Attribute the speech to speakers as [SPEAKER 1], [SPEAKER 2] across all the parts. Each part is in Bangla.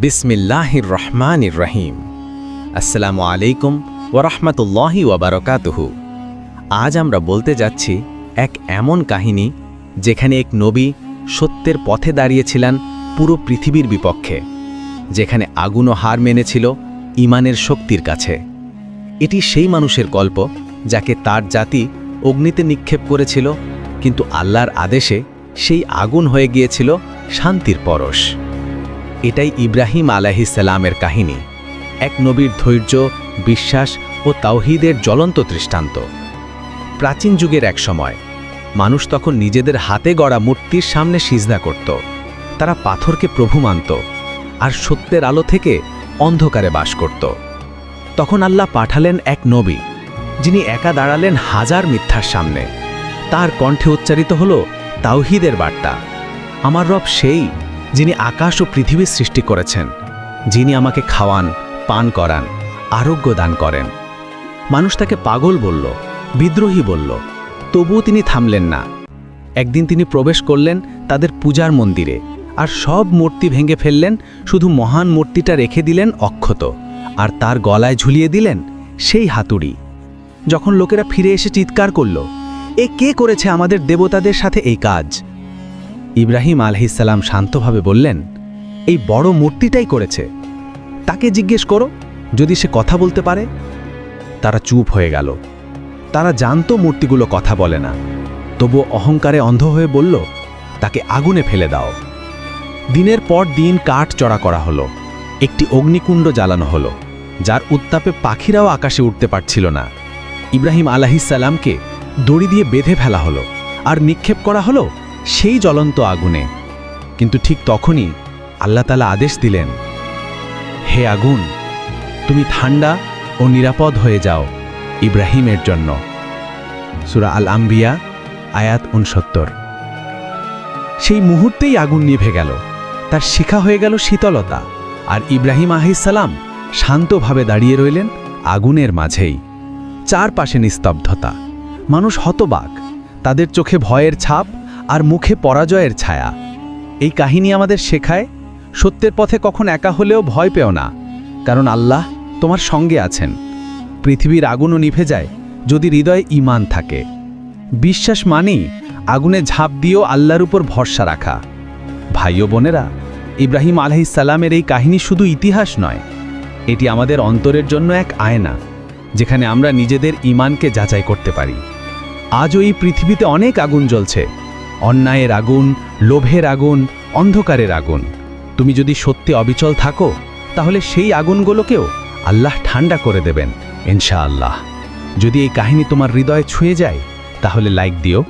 [SPEAKER 1] বিসমিল্লাহির রহমানির রহিম আসসালামু আলাইকুম ওরহমতুল্লাহি ওবরকাতুহু আজ আমরা বলতে যাচ্ছি এক এমন কাহিনী যেখানে এক নবী সত্যের পথে দাঁড়িয়েছিলেন পুরো পৃথিবীর বিপক্ষে, যেখানে আগুনও হার মেনেছিল ইমানের শক্তির কাছে। এটি সেই মানুষের গল্প যাকে তার জাতি অগ্নিতে নিক্ষেপ করেছিল, কিন্তু আল্লাহর আদেশে সেই আগুন হয়ে গিয়েছিল শান্তির পরশ। এটাই ইব্রাহিম আলাহিসাল্লামের কাহিনী। এক নবীর ধৈর্য, বিশ্বাস ও তাওহিদের জ্বলন্ত দৃষ্টান্ত। প্রাচীন যুগের এক সময়, মানুষ তখন নিজেদের হাতে গড়া মূর্তির সামনে সিজদা করত। তারা পাথরকে প্রভু মানত আর সত্যের আলো থেকে অন্ধকারে বাস করত। তখন আল্লাহ পাঠালেন এক নবী, যিনি একা দাঁড়ালেন হাজার মিথ্যার সামনে। তার কণ্ঠে উচ্চারিত হল, তাওহিদের বার্তা, আমার রব সেই যিনি আকাশ ও পৃথিবী সৃষ্টি করেছেন, যিনি আমাকে খাওয়ান, পান করান, আরোগ্য দান করেন। মানুষ তাকে পাগল বলল, বিদ্রোহী বলল, তবুও তিনি থামলেন না। একদিন তিনি প্রবেশ করলেন তাদের পূজার মন্দিরে, আর সব মূর্তি ভেঙে ফেললেন, শুধু মহান মূর্তিটা রেখে দিলেন অক্ষত, আর তার গলায় ঝুলিয়ে দিলেন সেই হাতুড়ি। যখন লোকেরা ফিরে এসে চিৎকার করল, এ কে করেছে আমাদের দেবতাদের সাথে এই কাজ? ইব্রাহিম আলহিসাল্লাম শান্তভাবে বললেন, এই বড় মূর্তিটাই করেছে। তাকে জিজ্ঞেস করো, যদি সে কথা বলতে পারে? তারা চুপ হয়ে গেল। তারা জানতো মূর্তিগুলো কথা বলে না। তবু অহংকারে অন্ধ হয়ে বলল, তাকে আগুনে ফেলে দাও। দিনের পর দিন কাঠ চড়া করা হলো। একটি অগ্নিকুণ্ড জ্বালানো হলো, যার উত্তাপে পাখিরাও আকাশে উঠতে পারছিল না। ইব্রাহিম আলাহিসাল্লামকে দড়ি দিয়ে বেঁধে ফেলা হলো, আর নিক্ষেপ করা হলো সেই জ্বলন্ত আগুনে। কিন্তু ঠিক তখনই আল্লাহ তালা আদেশ দিলেন, হে আগুন, তুমি ঠান্ডা ও নিরাপদ হয়ে যাও ইব্রাহিমের জন্য। সুরা আল আম্বিয়া আয়াত উনসত্তর সেই মুহূর্তেই আগুন নিভে গেল। তার শিখা হয়ে গেল শীতলতা আর ইব্রাহিম আহিসাল্লাম শান্তভাবে দাঁড়িয়ে রইলেন আগুনের মাঝেই। চারপাশে নিস্তব্ধতা। মানুষ হতবাক। তাদের চোখে ভয়ের ছাপ আর মুখে পরাজয়ের ছায়া। এই কাহিনী আমাদের শেখায়, সত্যের পথে কখন একা হলেও ভয় পেও না, কারণ আল্লাহ তোমার সঙ্গে আছেন। পৃথিবীর আগুনও নিভে যায় যদি হৃদয়ে ইমান থাকে। বিশ্বাস মানেই আগুনে ঝাঁপ দিয়েও আল্লাহর উপর ভরসা রাখা। ভাই ও বোনেরা, ইব্রাহিম আলহিসাল্লামের এই কাহিনী শুধু ইতিহাস নয়, এটি আমাদের অন্তরের জন্য এক আয়না, যেখানে আমরা নিজেদের ইমানকে যাচাই করতে পারি। আজও এই পৃথিবীতে অনেক আগুন জ্বলছে অন্যায়ের আগুন, লোভের আগুন, অন্ধকারের আগুন। তুমি যদি সত্যি অবিচল থাকো, তাহলে সেই আগুনগুলোকেও আল্লাহ ঠান্ডা করে দেবেন, ইনশাআল্লাহ। যদি এই কাহিনী তোমার হৃদয়ে ছুঁয়ে যায়, তাহলে লাইক দিও,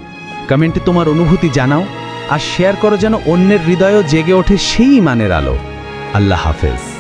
[SPEAKER 1] কমেন্টে তোমার অনুভূতি জানাও, আর শেয়ার করো যেন অন্যের হৃদয়ও জেগে ওঠে সেই ইমানের আলো। আল্লাহ হাফেজ।